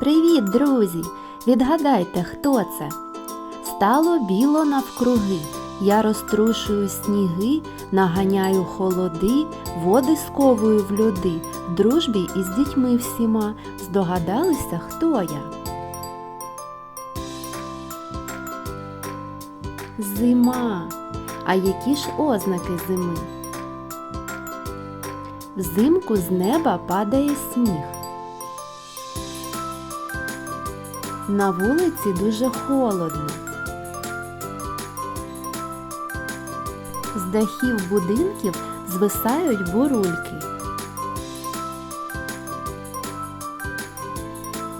Привіт, друзі! Відгадайте, хто це? Стало біло навкруги. Я розтрушую сніги, наганяю холоди, води сковую в льоди, в дружбі із дітьми всіма. Здогадалися, хто я? Зима. А які ж ознаки зими? Взимку з неба падає сніг. На вулиці дуже холодно. З дахів будинків звисають бурульки.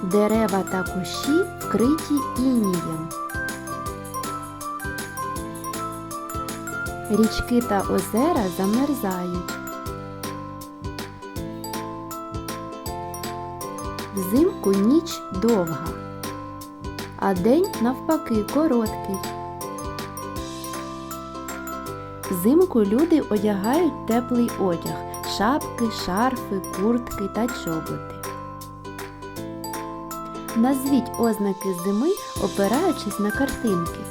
Дерева та кущі вкриті інієм. Річки та озера замерзають. Взимку ніч довга, а день навпаки короткий. Взимку люди одягають теплий одяг, шапки, шарфи, куртки та чоботи. Назвіть ознаки зими, опираючись на картинки.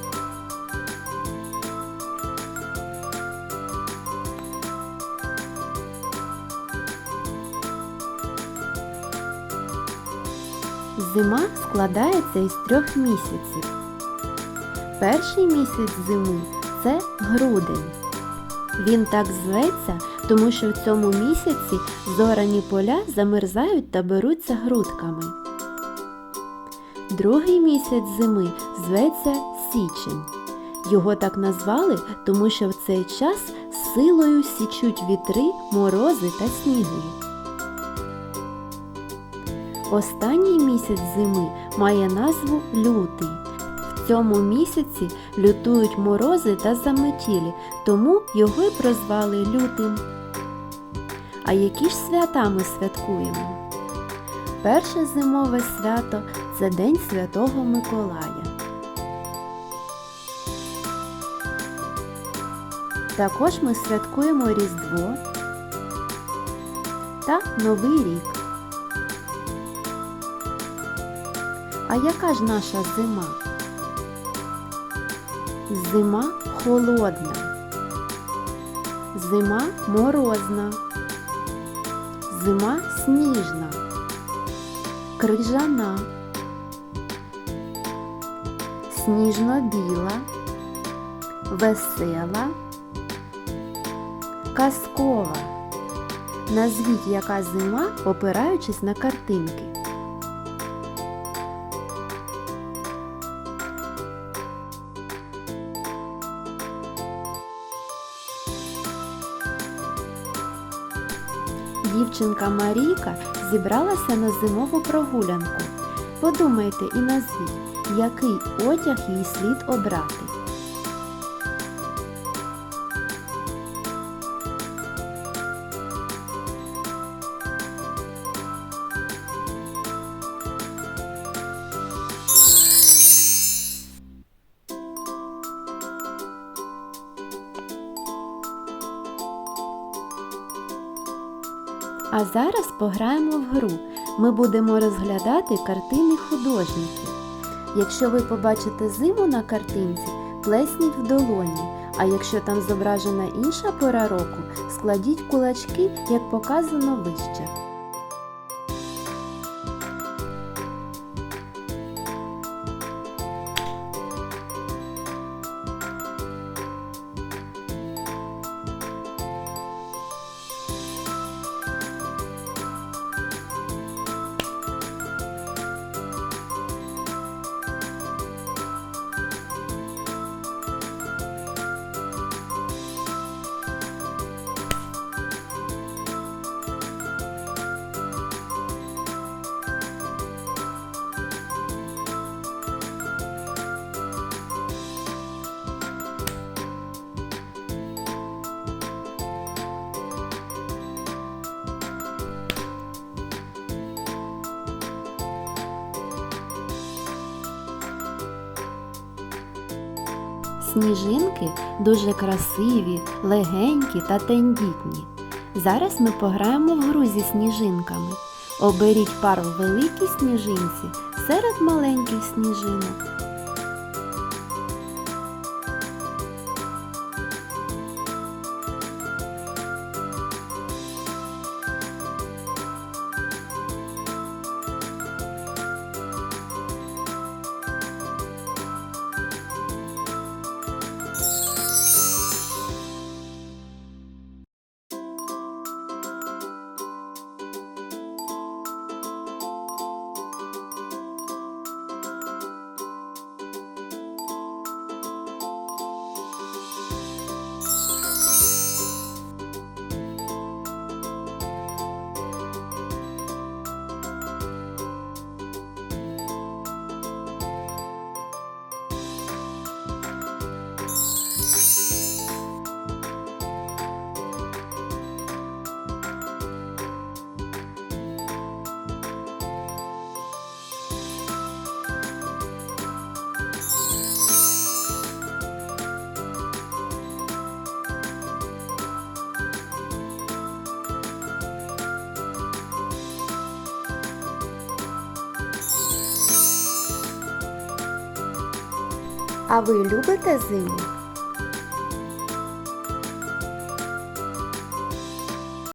Зима складається із трьох місяців. Перший місяць зими це грудень. Він так зветься, тому що в цьому місяці зорані поля замерзають та беруться грудками. Другий місяць зими зветься січень. Його так назвали, тому що в цей час силою січуть вітри, морози та сніги. Останній місяць зими має назву лютий. В цьому місяці лютують морози та заметілі, тому його й прозвали лютим. А які ж свята ми святкуємо? Перше зимове свято це День Святого Миколая. Також ми святкуємо Різдво та Новий рік. А яка ж наша зима? Зима холодна, зима морозна, зима сніжна, крижана, сніжно-біла, весела, казкова. Назвіть, яка зима, опираючись на картинки. Дівчинка Марійка зібралася на зимову прогулянку. Подумайте і назвіть, який одяг їй слід обрати. А зараз пограємо в гру. Ми будемо розглядати картини художників. Якщо ви побачите зиму на картинці, плесніть в долоні. А якщо там зображена інша пора року, складіть кулачки, як показано вище. Сніжинки дуже красиві, легенькі та тендітні. Зараз ми пограємо в гру зі сніжинками. Оберіть пару великій сніжинці серед маленьких сніжинок. А ви любите зиму?